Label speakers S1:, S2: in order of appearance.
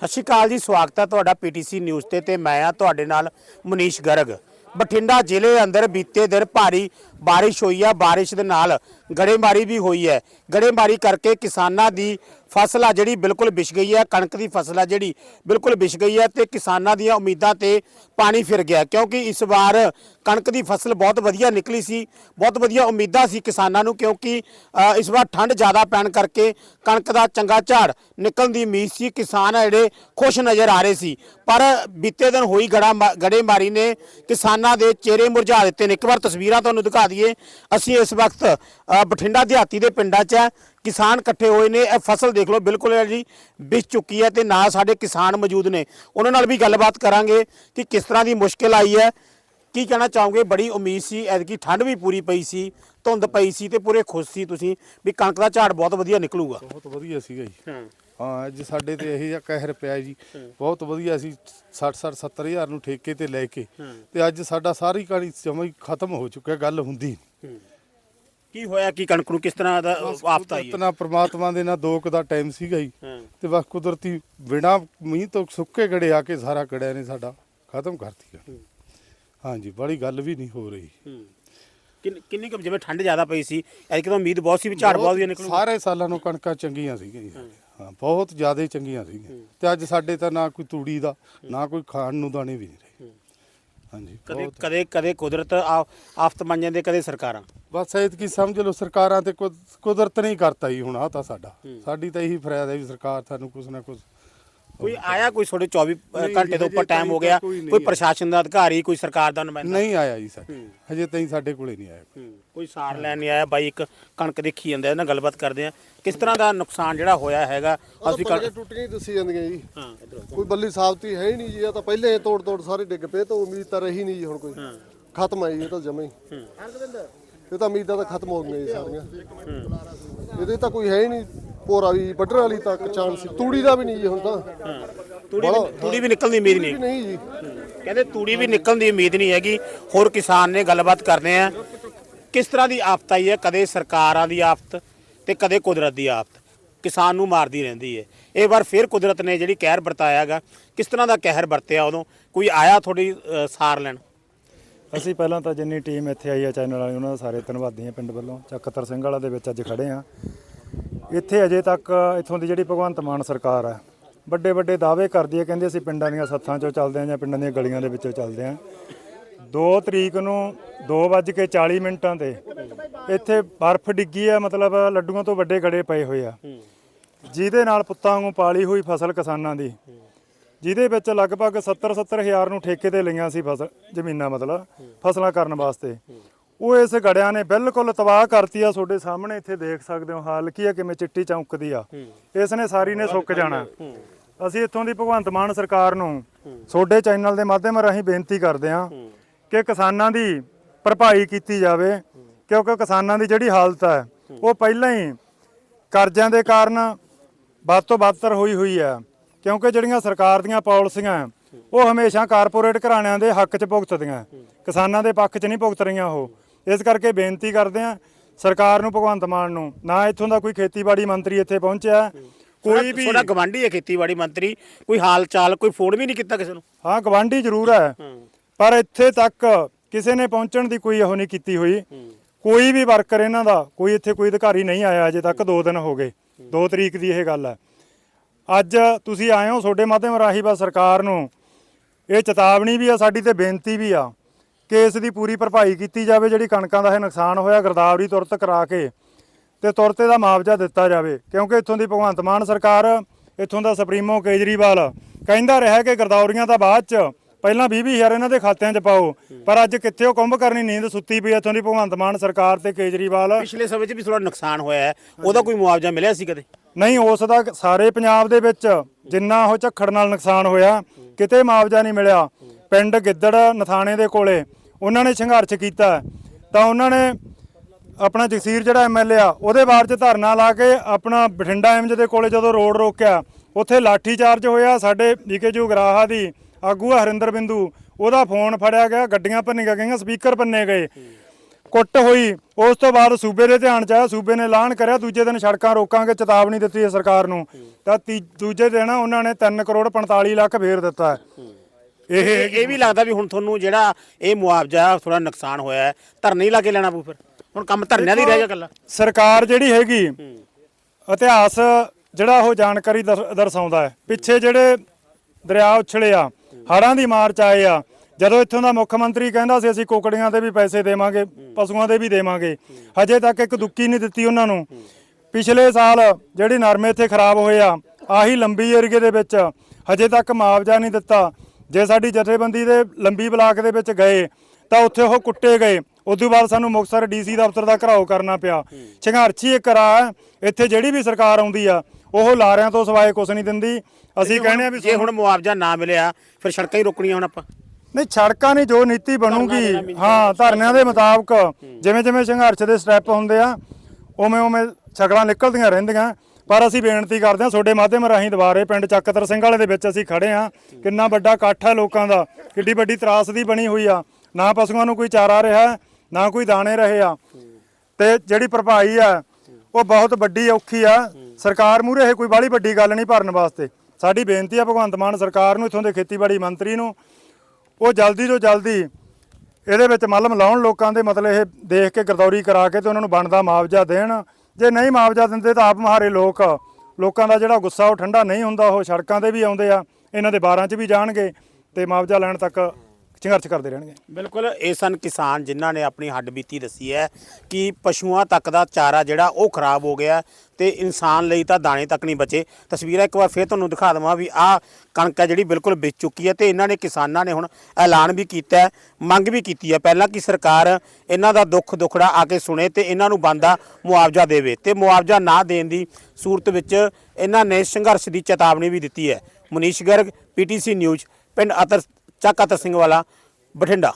S1: ਸਤਿ ਸ਼੍ਰੀ ਅਕਾਲ ਜੀ, ਸਵਾਗਤ ਹੈ ਤੁਹਾਡਾ ਪੀਟੀਸੀ ਨਿਊਜ਼ ਤੇ ਤੇ ਮੈਂ ਆ ਤੁਹਾਡੇ ਨਾਲ ਮਨੀਸ਼ ਗਰਗ। ਬਠਿੰਡਾ ਜ਼ਿਲ੍ਹੇ ਅੰਦਰ ਬੀਤੇ ਦਿਨ ਭਾਰੀ ਬਾਰਿਸ਼ ਹੋਈ ਹੈ ਬਾਰਿਸ਼ ਦੇ ਨਾਲ ਗੜੇਮਾਰੀ ਵੀ ਹੋਈ ਹੈ। ਗੜੇਮਾਰੀ ਕਰਕੇ ਕਿਸਾਨਾਂ ਦੀ ਫਸਲ ਆ ਜਿਹੜੀ ਬਿਲਕੁਲ ਵਿਛ ਗਈ ਹੈ, ਕਣਕ ਦੀ ਫਸਲ ਆ ਜਿਹੜੀ ਬਿਲਕੁਲ ਵਿਛ ਗਈ ਹੈ ਤੇ ਕਿਸਾਨਾਂ ਦੀਆਂ ਉਮੀਦਾਂ ਤੇ ਪਾਣੀ ਫਿਰ ਗਿਆ ਕਿਉਂਕਿ ਇਸ ਵਾਰ ਕਣਕ ਦੀ ਫਸਲ ਬਹੁਤ ਵਧੀਆ ਨਿਕਲੀ ਸੀ, ਬਹੁਤ ਵਧੀਆ ਉਮੀਦਾਂ ਸੀ ਕਿਸਾਨਾਂ ਨੂੰ, ਕਿਉਂਕਿ ਇਸ ਵਾਰ ਠੰਡ ਜ਼ਿਆਦਾ ਪੈਣ ਕਰਕੇ ਕਣਕ ਦਾ ਚੰਗਾ ਝਾੜ ਨਿਕਲਣ ਦੀ ਉਮੀਦ ਸੀ, ਕਿਸਾਨ ਜਿਹੜੇ ਖੁਸ਼ ਨਜ਼ਰ ਆ ਰਹੇ ਸੀ। ਪਰ ਬੀਤੇ ਦਿਨ ਹੋਈ ਗੜਾ, ਗੜੇਮਾਰੀ ਨੇ ਕਿਸਾਨਾਂ ਦੇ ਚਿਹਰੇ ਮੁਰਝਾ ਦਿੱਤੇ ਨੇ। ਇੱਕ ਵਾਰ ਤਸਵੀਰਾਂ ਤੁਹਾਨੂੰ ਦਿਖਾ ਦਈਏ ਅਸੀਂ ਇਸ ਵਕਤ ਅ, ਬਠਿੰਡਾ ਦਿਹਾਤੀ ਦੇ ਪਿੰਡਾਂ 'ਚ ਹੈ ਕਿਸਾਨ ਇਕੱਠੇ ਹੋਏ ਨੇ। ਇਹ ਫਸਲ ਦੇਖ ਲਓ ਬਿਲਕੁਲ ਹੈ ਜੀ ਵਿਛ ਚੁੱਕੀ ਹੈ ਤੇ ਨਾਲ ਸਾਡੇ ਕਿਸਾਨ ਮੌਜੂਦ ਨੇ। ਉਹਨਾਂ ਨਾਲ ਵੀ ਗੱਲਬਾਤ ਕਰਾਂਗੇ ਕਿ ਕਿਸ ਤਰ੍ਹਾਂ ਦੀ ਮੁਸ਼ਕਿਲ ਆਈ ਹੈ। ਕੀ ਕਹਿਣਾ ਚਾਹੋਗੇ? ਬੜੀ ਉਮੀਦ ਸੀ ਐਤਕੀ ਠੰਡ ਵੀ ਪੂਰੀ ਪਈ ਸੀ ਧੁੰਦ ਪਈ ਸੀ ਤੇ ਪੂਰੇ ਖੁਸ਼ ਸੀ ਤੁਸੀਂ ਵੀ ਕਣਕ ਦਾ ਝਾੜ ਬਹੁਤ ਵਧੀਆ ਨਿਕਲੂਗਾ।
S2: ਬਹੁਤ ਵਧੀਆ ਸੀਗਾ ਜੀ।
S1: ਹਾਂ।
S2: ਹਾਂ ਅੱਜ ਸਾਡੇ ਤੇ ਇਹ ਜਿਹਾ ਕਹਿਰ ਪਿਆ ਜੀ। ਬਹੁਤ ਵਧੀਆ ਸੀ 60 60 70 ਹਜ਼ਾਰ ਨੂੰ ਠੇਕੇ ਤੇ ਲੈ ਕੇ ਤੇ ਅੱਜ ਸਾਡਾ ਸਾਰੀ ਕਹਾਣੀ ਹੀ ਖਤਮ ਹੋ ਚੁੱਕਿਆ ਗੱਲ ਹੁੰਦੀ ਨਹੀਂ।
S1: ਕੀ ਹੋਇਆ ਕੀ ਕਣਕ ਨੂੰ ਕਿਸ ਤਰ੍ਹਾਂ ਦਾ ਆਫਤ ਆਈ
S2: ਇਤਨਾ ਪ੍ਰਮਾਤਮਾ ਦੇ ਨਾਲ ਦੋਕ ਦਾ ਟਾਈਮ ਸੀਗਾ
S1: ਹਾਂ।
S2: ਤੇ ਬਸ ਕੁਦਰਤੀ ਬਿਨਾ ਮੀਂਹ ਤੋਂ ਸੁੱਕੇ ਗੜੇ ਆ ਕੇ ਸਾਰਾ ਗੜਿਆ ਨੇ ਸਾਡਾ ਖਤਮ ਕਰਤੀ ਹਾਂਜੀ ਬੜੀ ਗੱਲ ਵੀ ਨਹੀਂ ਹੋ ਰਹੀ।
S1: ਕਿੰਨ- ਕਿੰਨੀ ਕੁ ਜਿਵੇਂ ਠੰਡ ਜ਼ਿਆਦਾ ਪਈ ਸੀ ਐਤਕੀ ਤਾਂ ਉਮੀਦ ਬਹੁਤ ਸੀ ਵੀ ਝਾੜ ਬਹੁਤ ਵਧੀਆ ਨਿਕਲੂਗਾ।
S2: ਸਾਰੇ ਸਾਲਾਂ ਨੂੰ ਕਣਕਾਂ ਚੰਗੀਆਂ ਸੀਗੀਆਂ ਹਾਂ ਬਹੁਤ ਜ਼ਿਆਦਾ ਚੰਗੀਆਂ ਸੀਗੀਆਂ। ਤੇ ਅੱਜ ਸਾਡੇ ਤਾਂ ਨਾ ਕੋਈ ਤੂੜੀ ਦਾ ਨਾ ਕੋਈ ਖਾਣ ਨੂੰ ਦਾਣੇ ਵੀ ਨਹੀਂ ਰਹੇ। ਹਾਂਜੀ
S1: ਕਦੇ
S2: ਬਹੁਤ।
S1: ਕਦੇ ਕਦੇ ਕੁਦਰਤ ਆ- ਆਫਤ ਬਣ ਜਾਂਦੇ ਕਦੇ ਸਰਕਾਰਾਂ।
S2: ਬਸ ਐਤ ਕੀ ਸਮਝ ਲਓ ਸਰਕਾਰਾਂ ਤੇ ਕੁਦ- ਕੁਦਰਤ ਨਹੀਂ ਕਰਤਾ ਹੀ ਹੁਣ ਆ ਤਾਂ ਸਾਡਾ। ਸਾਡੀ ਤਾਂ ਇਹੀ ਫਰਿਆਦ ਹੈ ਵੀ ਸਰਕਾਰ ਸਾਨੂੰ ਕੁਛ ਨਾ ਕੁਛ
S1: ਕੋਈ ਆਇਆ ਕੋਈ ਤੁਹਾਡੇ 24
S2: ਨਹੀਂ,
S1: ਘੰਟੇ ਤੋਂ ਉੱਪਰ ਟਾਈਮ ਹੋ ਗਿਆ?
S2: ਕੋਈ।
S1: ਪ੍ਰਸ਼ਾਸਨ ਦਾ ਅਧਿਕਾਰੀ ਕੋਈ ਸਰਕਾਰ ਦਾ ਨੁਮਾਇੰਦਾ?
S2: ਨਹੀਂ ਆਇਆ ਜੀ ਸਾਡੇ ਹਜੇ ਤਾਈਂ ਸਾਡੇ ਕੋਲੇ ਨਹੀਂ ਆਇਆ
S1: ਹੂੰ। ਕੋਈ ਸਾਰ ਲੈਣ ਨਹੀਂ ਆਇਆ। ਬਾਈ ਇੱਕ ਕਣਕ ਦੇਖੀ ਜਾਂਦਾ ਇਹਨਾਂ ਗੱਲਬਾਤ ਕਰਦੇ ਆ। ਕਿਸ ਤਰ੍ਹਾਂ ਦਾ ਨੁਕਸਾਨ ਜਿਹੜਾ ਹੋਇਆ ਹੈਗਾ? ਅਸੀਂ
S3: ਅਸੀਂ
S1: ਕਣ-
S3: ਟੁੱਟੀਆਂ ਹੀ ਦੱਸੀ ਜਾਂਦੀਆਂ ਜੀ।
S1: ਹਾਂ
S3: ਕੋਈ ਬੱਲੀ ਸਾਬਤੀ ਹੈ ਹੀ ਨਹੀਂ ਜੀ ਇਹ ਤਾਂ ਪਹਿਲੇ ਤੋੜ ਤੋੜ ਸਾਰੇ ਡਿੱਗ ਪਏ ਤਾਂ ਉਮੀਦ ਤਾਂ ਰਹੀ ਨਹੀਂ ਜੀ ਹੁਣ ਕੋਈ।
S1: ਹਾਂ।
S3: ਖਤਮ ਆਈ ਇਹ ਤਾਂ ਜਮੇ ਹੀ। ਇਹ ਤਾਂ ਉਮੀਦਾਂ ਤਾਂ ਖਤਮ ਹੋ ਗਈਆਂ ਜੀ ਸਾਰੀਆਂ। ਇਹਦੇ ਤਾਂ ਕੋਈ ਹੈ ਹੀ ਨਹੀਂ। ਪੋਰਾ ਵੀ ਵੱਢਣ ਵਾਲੀ ਤੱਕ ਚਾਂਸ ਸੀ। ਤੂੜੀ ਦਾ ਵੀ ਨਹੀਂ ਜੀ ਹੁਣ ਤਾਂ।
S1: ਤੂੜੀ ਵੀ ਤੂੜੀ ਵੀ ਨਿਕਲਣ ਦੀ ਉਮੀਦ ਨਹੀਂ।
S3: ਨਹੀਂ ਜੀ।
S1: ਕਹਿੰਦੇ ਤੂੜੀ ਵੀ ਨਿਕਲਣ ਦੀ ਉਮੀਦ ਨਹੀਂ ਹੈਗੀ। ਹੋਰ ਕਿਸਾਨ ਨੇ ਗੱਲਬਾਤ ਕਰਦੇ ਆ। ਕਿਸ ਤਰ੍ਹਾਂ ਦੀ ਆਫਤ ਆਈ ਹੈ? ਕਦੇ ਸਰਕਾਰਾਂ ਦੀ ਆਫਤ ਤੇ ਕਦੇ ਕੁਦਰਤ ਦੀ ਆਫਤ। ਕਿਸਾਨ ਨੂੰ ਮਾਰਦੀ ਰਹਿੰਦੀ ਹੈ। ਇਹ ਵਾਰ ਫਿਰ ਕੁਦਰਤ ਨੇ ਜਿਹੜੀ ਕਹਿਰ ਵਰਤਾਇਆਗਾ ਕਿਸ ਤਰ੍ਹਾਂ ਦਾ ਕਹਿਰ ਵਰਤਿਆ ਉਦੋਂ? ਕੋਈ ਆਇਆ ਥੋੜੀ ਸਾਰ ਲੈਣ?
S4: ਅਸੀਂ ਪਹਿਲਾਂ ਤਾਂ ਜਿੰਨੀ ਟੀਮ ਇੱਥੇ ਆਈ ਆ ਚੈਨਲ ਵਾਲੀ ਉਹਨਾਂ ਦਾ ਸਾਰੇ ਧੰਨਵਾਦੀ ਆ ਪਿੰਡ ਵੱਲੋਂ। ਚੱਕਤਰ ਸਿੰਘ ਵਾਲਾ ਦੇ ਵਿੱਚ ਅੱਜ ਖੜੇ ਆ ਇੱਥੇ ਅਜੇ ਤੱਕ ਇੱਥੋਂ ਦੀ ਜਿਹੜੀ ਭਗਵੰਤ ਮਾਨ ਸਰਕਾਰ ਹੈ ਵੱਡੇ ਵੱਡੇ ਦਾਅਵੇ ਕਰਦੀ ਹੈ ਕਹਿੰਦੇ ਅਸੀਂ ਪਿੰਡਾਂ ਦੀਆਂ ਸੱਥਾਂ 'ਚੋਂ ਚੱਲਦੇ ਆ ਜਾਂ ਪਿੰਡਾਂ ਦੀਆਂ ਗਲੀਆਂ ਦੇ ਵਿੱਚੋਂ ਚੱਲਦੇ ਆ। 2 ਤਰੀਕ ਨੂੰ 2:40 ਮਿੰਟਾਂ ਤੇ ਇੱਥੇ ਬਰਫ਼ ਡਿੱਗੀ ਆ, ਮਤਲਬ ਲੱਡੂਆਂ ਤੋਂ ਵੱਡੇ ਗੜੇ ਪਏ ਹੋਏ ਆ। ਜਿਹਦੇ ਨਾਲ ਪੁੱਤਾਂ ਵਾਂਗੂ ਪਾਲੀ ਹੋਈ ਫਸਲ ਕਿਸਾਨਾਂ ਦੀ। ਜਿਹਦੇ ਵਿੱਚ ਲਗਭਗ 70 70 ਹਜ਼ਾਰ ਨੂੰ ਠੇਕੇ ਤੇ ਲਈਆਂ ਸੀ ਫਸਲ ਜ਼ਮੀਨਾਂ ਮਤਲਬ ਫਸਲਾਂ ਕਰਨ ਵਾਸਤੇ। ਉਹ ਇਸ ਗੜਿਆਂ ਨੇ ਬਿਲਕੁਲ ਤਬਾਹ ਕਰਤੀ ਆ। ਤੁਹਾਡੇ ਸਾਹਮਣੇ ਇੱਥੇ ਦੇਖ ਸਕਦੇ ਹੋ ਹਾਲ ਕੀ ਆ ਕਿਵੇਂ ਚਿੱਟੀ ਚੌਂਕਦੀ ਆ। ਇਸ ਨੇ ਸਾਰੀ ਨੇ ਸੁੱਕ ਜਾਣਾ। ਅਸੀਂ ਇੱਥੋਂ ਦੀ ਭਗਵੰਤ ਮਾਨ ਸਰਕਾਰ ਨੂੰ ਤੁਹਾਡੇ ਚੈਨਲ ਦੇ ਮਾਧਿਅਮ ਰਾਹੀਂ ਬੇਨਤੀ ਕਰਦੇ ਹਾਂ ਕਿ ਕਿਸਾਨਾਂ ਦੀ ਭਰਪਾਈ ਕੀਤੀ ਜਾਵੇ ਕਿਉਂਕਿ ਕਿਸਾਨਾਂ ਦੀ ਜਿਹੜੀ ਹਾਲਤ ਹੈ। ਉਹ ਪਹਿਲਾਂ ਹੀ ਕਰਜ਼ਿਆਂ ਦੇ ਕਾਰਨ ਵੱਧ ਤੋਂ ਬਦਤਰ ਹੋਈ ਹੋਈ ਹੈ ਕਿਉਂਕਿ ਜਿਹੜੀਆਂ ਸਰਕਾਰ ਦੀਆਂ ਪਾਲਿਸੀਆਂ ਉਹ ਹਮੇਸ਼ਾ ਕਾਰਪੋਰੇਟ ਘਰਾਣਿਆਂ ਦੇ ਹੱਕ 'ਚ ਭੁਗਤਦੀਆਂ। ਕਿਸਾਨਾਂ ਦੇ ਪੱਖ 'ਚ ਨਹੀਂ ਭੁਗਤ ਰਹੀਆਂ ਉਹ। ਇਸ ਕਰਕੇ ਬੇਨਤੀ ਕਰਦੇ ਹਾਂ ਸਰਕਾਰ ਨੂੰ ਭਗਵੰਤ ਮਾਨ ਨੂੰ ਨਾ ਇੱਥੋਂ ਦਾ ਕੋਈ ਖੇਤੀਬਾੜੀ ਮੰਤਰੀ ਇੱਥੇ ਪਹੁੰਚਿਆ। ਕੋਈ ਵੀ
S1: ਤੁਹਾਡਾ ਗਵਾਂਢੀ ਹੈ ਖੇਤੀਬਾੜੀ ਮੰਤਰੀ ਕੋਈ ਹਾਲ ਚਾਲ ਕੋਈ ਫੋਨ ਵੀ ਨਹੀਂ ਕੀਤਾ ਕਿਸੇ ਨੂੰ।
S4: ਹਾਂ ਗਵਾਂਢੀ ਜ਼ਰੂਰ ਹੈ। ਪਰ ਇੱਥੇ ਤੱਕ ਕਿਸੇ ਨੇ ਪਹੁੰਚਣ ਦੀ ਕੋਈ ਉਹ ਨਹੀਂ ਕੀਤੀ ਹੋਈ। ਕੋਈ ਵੀ ਵਰਕਰ ਇਹਨਾਂ ਦਾ ਕੋਈ ਇੱਥੇ ਕੋਈ ਅਧਿਕਾਰੀ ਨਹੀਂ ਆਇਆ ਅਜੇ ਤੱਕ 2 ਦਿਨ ਹੋ ਗਏ। 2 ਤਰੀਕ ਦੀ ਇਹ ਗੱਲ ਹੈ। ਅੱਜ ਤੁਸੀਂ ਆਏ ਹੋ ਤੁਹਾਡੇ ਮਾਧਿਅਮ ਰਾਹੀਂ ਬਸ ਸਰਕਾਰ ਨੂੰ। ਇਹ ਚੇਤਾਵਨੀ ਵੀ ਆ ਸਾਡੀ ਤੇ ਬੇਨਤੀ ਵੀ ਆ। ਕਿ ਇਸ ਦੀ ਪੂਰੀ ਭਰਪਾਈ ਕੀਤੀ ਜਾਵੇ ਜਿਹੜੀ ਕਣਕਾਂ ਦਾ ਇਹ ਨੁਕਸਾਨ ਹੋਇਆ ਗਰਦਾਵਰੀ ਤੁਰਤ ਕਰਾ ਕੇ ਤੇ ਤੁਰਤੇ ਦਾ ਮੁਆਵਜ਼ਾ ਦਿੱਤਾ ਜਾਵੇ। ਕਿਉਂਕਿ ਇੱਥੋਂ ਦੀ ਭਗਵੰਤ ਮਾਨ ਸਰਕਾਰ ਇੱਥੋਂ ਦਾ ਸੁਪਰੀਮੋ ਕੇਜਰੀਵਾਲ ਕਹਿੰਦਾ ਰਿਹਾ ਕਿ ਗਰਦੌਰੀਆਂ ਤਾਂ ਬਾਅਦ ਚ ਪਹਿਲਾਂ 20 ਹਜ਼ਾਰ ਇਹਨਾਂ ਦੇ ਖਾਤਿਆਂ 'ਚ ਪਾਓ ਪਰ ਅੱਜ ਕਿੱਥੇ ਉਹ ਕੁੰਭ ਕਰਨੀ ਨੀਂਦ ਸੁੱਤੀ ਪਈ ਇੱਥੋਂ ਦੀ ਭਗਵੰਤ ਮਾਨ ਸਰਕਾਰ ਤੇ ਕੇਜਰੀਵਾਲ।
S1: ਪਿਛਲੇ ਸਮੇਂ 'ਚ ਵੀ ਥੋੜਾ ਨੁਕਸਾਨ ਹੋਇਆ ਹੈ ਉਹਦਾ ਕੋਈ ਮੁਆਵਜ਼ਾ ਮਿਲਿਆ ਸੀ ਕਦੇ?
S4: ਨਹੀਂ ਉਸ ਦਾ ਸਾਰੇ ਪੰਜਾਬ ਦੇ ਵਿੱਚ ਜਿੰਨਾ ਉਹ ਝੱਖੜ ਨਾਲ ਨੁਕਸਾਨ ਹੋਇਆ ਕਿਤੇ ਮੁਆਵਜ਼ਾ ਨਹੀਂ ਮਿਲਿਆ। ਪਿੰਡ ਗਿੱਦੜ ਨਥਾਣੇ ਦੇ ਕੋਲੇ ਉਹਨਾਂ ਨੇ ਸੰਘਰਸ਼ ਕੀਤਾ। ਤਾਂ ਉਹਨਾਂ ਨੇ ਆਪਣਾ ਜਗਸੀਰ ਜਿਹੜਾ ਐਮਐਲਏ ਆ, ਉਹਦੇ ਬਾਰ 'ਚ ਧਰਨਾ ਲਾ ਕੇ ਆਪਣਾ ਬਠਿੰਡਾ ਐਮਜ ਦੇ ਕੋਲੇ ਜਦੋਂ ਰੋਡ ਰੋਕਿਆ, ਉੱਥੇ ਲਾਠੀ ਚਾਰਜ ਹੋਇਆ ਸਾਡੇ ਵਿਕੇ ਜੁਗਰਾਹਾ ਦੀ, ਆਗੂ ਆ ਹਰਿੰਦਰ ਬਿੰਦੂ, ਉਹਦਾ ਫੋਨ ਫੜਿਆ ਗਿਆ, ਗੱਡੀਆਂ ਭੰਨੀਆਂ ਗਈਆਂ, ਸਪੀਕਰ ਭੰਨੇ ਗਏ। ਕੁੱਟ ਹੋਈ। ਉਸ ਤੋਂ ਬਾਅਦ ਸੂਬੇ ਦੇ ਧਿਆਨ ਚ ਆਇਆ, ਸੂਬੇ ਨੇ ਐਲਾਨ ਕਰਿਆ, ਦੂਜੇ ਦਿਨ ਸੜਕਾਂ ਰੋਕਾਂਗੇ, ਚੇਤਾਵਨੀ ਦਿੱਤੀ ਹੈ ਸਰਕਾਰ ਨੂੰ। ਤਾਂ ਤੀ- ਦੂਜੇ ਦਿਨ ਉਹਨਾਂ ਨੇ 3 ਕਰੋੜ 45 ਲੱਖ ਫੇਰ ਦਿੱਤਾ। ਇਹ
S1: ਇਹ ਵੀ ਲੱਗਦਾ ਵੀ ਹੁਣ ਤੁਹਾਨੂੰ ਜਿਹੜਾ ਇਹ ਮੁਆਵਜ਼ਾ ਥੋੜਾ ਨੁਕਸਾਨ ਹੋਇਆ ਹੈ, ਧਰਨੇ ਲਾ ਕੇ ਲੈਣਾ ਪਊ ਫਿਰ। ਹੁਣ ਕੰਮ ਧਰਨਿਆਂ ਦੀ ਰਹਿ ਗਿਆ ਕੱਲਾ
S4: ਸਰਕਾਰ ਜਿਹੜੀ ਹੈਗੀ, ਇਤਿਹਾਸ ਜਿਹੜਾ ਉਹ ਜਾਣਕਾਰੀ ਦਰਸਾਉਂਦਾ ਹੈ। ਪਿੱਛੇ ਜਿਹੜੇ ਦਰਿਆ ਉਛਲੇ ਆ, ਹੜ੍ਹਾਂ ਦੀ ਮਾਰ ਚ ਆਏ ਆ, ਜਦੋਂ ਇੱਥੋਂ ਦਾ ਮੁੱਖ ਮੰਤਰੀ ਕਹਿੰਦਾ ਸੀ, ਅਸੀਂ ਕੋਕੜੀਆਂ ਤੇ ਵੀ ਪੈਸੇ ਦੇਵਾਂਗੇ, ਪਸ਼ੂਆਂ ਦੇ ਵੀ ਦੇਵਾਂਗੇ, ਹਜੇ ਤੱਕ ਇੱਕ ਦੁੱਕੀ ਨਹੀਂ ਦਿੱਤੀ ਉਹਨਾਂ ਨੂੰ। ਪਿਛਲੇ ਸਾਲ ਜਿਹੜੀ ਨਰਮੇ ਇੱਥੇ ਖਰਾਬ ਹੋਏ ਆ, ਆਹੀ ਲੰਬੀ ਏਰੀਏ ਦੇ ਵਿੱਚ ਹਜੇ ਤੱਕ ਮੁਆਵਜ਼ਾ ਨਹੀਂ ਦਿੱਤਾ। ਜੇ ਸਾਡੀ ਜਥੇਬੰਦੀ ਦੇ ਲੰਬੀ ਬਲਾਕ ਦੇ ਵਿੱਚ ਗਏ ਤਾਂ ਉੱਥੇ ਉਹ ਕੁੱਟੇ ਗਏ। ਉਦੋਂ ਬਾਅਦ ਸਾਨੂੰ ਮੁਕਤਸਰ ਡੀਸੀ ਦਫ਼ਤਰ ਦਾ ਘਰਾਓ ਕਰਨਾ ਪਿਆ। ਸੰਘਰਸ਼ੀ ਇੱਕ ਹੈ। ਇੱਥੇ ਜਿਹੜੀ ਵੀ ਸਰਕਾਰ ਆਉਂਦੀ ਆ ਉਹ ਲਾਰਿਆਂ ਤੋਂ ਸਿਵਾਏ ਕੁਝ ਨਹੀਂ ਦਿੰਦੀ। ਅਸੀਂ ਕਹਿੰਦੇ ਆ ਵੀ
S1: ਜੇ ਹੁਣ ਮੁਆਵਜ਼ਾ ਨਾ ਮਿਲਿਆ ਫਿਰ ਸੜਕਾਂ ਹੀ ਰੋਕਣੀਆਂ ਹੁਣ ਆਪਾਂ।
S4: ਨਹੀਂ ਸੜਕਾਂ ਨਹੀਂ ਜੋ ਨੀਤੀ ਬਣੂਗੀ। ਹਾਂ ਧਰਨਿਆਂ ਦੇ ਮੁਤਾਬਕ ਜਿਵੇਂ ਜਿਵੇਂ ਸੰਘਰਸ਼ ਦੇ ਸਟੈਪ ਹੁੰਦੇ ਆ ਉਵੇਂ ਉਵੇਂ ਛਗੜਾਂ ਨਿਕਲਦੀਆਂ ਰਹਿੰਦੀਆਂ। ਪਰ ਅਸੀਂ ਬੇਨਤੀ ਕਰਦੇ ਹਾਂ ਤੁਹਾਡੇ ਮਾਧਿਅਮ ਰਾਹੀਂ ਦੁਬਾਰੇ ਪਿੰਡ ਚੱਕਤਰ ਸਿੰਘ ਵਾਲੇ ਦੇ ਵਿੱਚ ਅਸੀਂ ਖੜੇ ਆ ਕਿੰਨਾ ਵੱਡਾ ਇਕੱਠ ਹੈ ਲੋਕਾਂ ਦਾ। ਕਿੱਡੀ ਵੱਡੀ ਤਰਾਸਦੀ ਬਣੀ ਹੋਈ ਆ। ਨਾ ਪਸ਼ੂਆਂ ਨੂੰ ਕੋਈ ਚਾਰਾ ਰਿਹਾ ਨਾ ਕੋਈ ਦਾਣੇ ਰਹੇ ਆ। ਤੇ ਜਿਹੜੀ ਭਰਪਾਈ ਆ, ਉਹ ਬਹੁਤ ਵੱਡੀ ਔਖੀ ਆ। ਸਰਕਾਰ ਮੂਹਰੇ ਇਹ ਕੋਈ ਬਾਹਲੀ ਵੱਡੀ ਗੱਲ ਨਹੀਂ ਭਰਨ ਵਾਸਤੇ। ਸਾਡੀ ਬੇਨਤੀ ਆ ਭਗਵੰਤ ਮਾਨ ਸਰਕਾਰ ਨੂੰ, ਇੱਥੋਂ ਦੇ ਖੇਤੀਬਾੜੀ ਮੰਤਰੀ ਨੂੰ, ਉਹ ਜਲਦੀ ਤੋਂ ਜਲਦੀ ਇਹਦੇ ਵਿੱਚ ਮਲਮ ਲਾਉਣ ਲੋਕਾਂ ਦੇ ਮਤਲਬ ਇਹ ਦੇਖ ਕੇ ਗਰਦੌਰੀ ਕਰਾ ਕੇ ਤੇ ਉਹਨਾਂ ਨੂੰ ਬਣਦਾ ਮੁਆਵਜ਼ਾ ਦੇਣ। ਜੇ ਨਹੀਂ ਮੁਆਵਜ਼ਾ ਦਿੰਦੇ ਤਾਂ ਆਪ ਮਹਾਰੇ ਲੋਕ। ਲੋਕਾਂ ਦਾ ਜਿਹੜਾ ਗੁੱਸਾ ਉਹ ਠੰਡਾ ਨਹੀਂ ਹੁੰਦਾ, ਉਹ ਸੜਕਾਂ ਤੇ ਵੀ ਆਉਂਦੇ ਆ, ਇਹਨਾਂ ਦੇ ਬਾਰਾਂ 'ਚ ਵੀ ਜਾਣਗੇ ਤੇ ਮੁਆਵਜ਼ਾ ਲੈਣ ਤੱਕ ਸੰਘਰਸ਼ ਕਰਦੇ ਰਹਿਣਗੇ।
S1: ਬਿਲਕੁਲ, ਇਹ ਸਨ ਕਿਸਾਨ ਜਿਨ੍ਹਾਂ ਨੇ ਆਪਣੀ ਹੱਡਬੀਤੀ ਦੱਸੀ ਹੈ ਕਿ ਪਸ਼ੂਆਂ ਤੱਕ ਦਾ ਚਾਰਾ ਜਿਹੜਾ ਉਹ ਖਰਾਬ ਹੋ ਗਿਆ ਤੇ ਇਨਸਾਨ ਲਈ ਤਾਂ ਦਾਣੇ ਤੱਕ ਨਹੀਂ ਬਚੇ। ਤਸਵੀਰਾਂ ਇੱਕ ਵਾਰ ਫੇਰ ਤੁਹਾਨੂੰ ਦਿਖਾ ਦਵਾਂ ਵੀ ਆਹ ਕਣਕ ਹੈ ਜਿਹੜੀ ਬਿਲਕੁਲ ਵਿਕ ਚੁੱਕੀ ਹੈ ਤੇ ਇਹਨਾਂ ਨੇ ਕਿਸਾਨਾਂ ਨੇ ਹੁਣ ਐਲਾਨ ਵੀ ਕੀਤਾ ਹੈ, ਮੰਗ ਵੀ ਕੀਤੀ ਹੈ। ਪਹਿਲਾਂ ਕਿ ਸਰਕਾਰ ਇਹਨਾਂ ਦਾ ਦੁੱਖ ਦੁਖੜਾ ਆ ਕੇ ਸੁਣੇ ਤੇ ਇਹਨਾਂ ਨੂੰ ਬੰਦਾ ਮੁਆਵਜ਼ਾ ਦੇਵੇ ਤੇ ਮੁਆਵਜ਼ਾ ਨਾ ਦੇਣ ਦੀ ਸੂਰਤ ਵਿੱਚ ਇਹਨਾਂ ਨੇ ਸੰਘਰਸ਼ ਦੀ ਚੇਤਾਵਨੀ ਵੀ ਦਿੱਤੀ ਹੈ। ਮਨੀਸ਼ ਗਰਗ, ਪੀਟੀਸੀ ਨਿਊਜ਼, ਪਿੰਡ ਅਤਰ ਚੱਕ ਅਤਰ ਸਿੰਘ ਵਾਲਾ ਬਠਿੰਡਾ।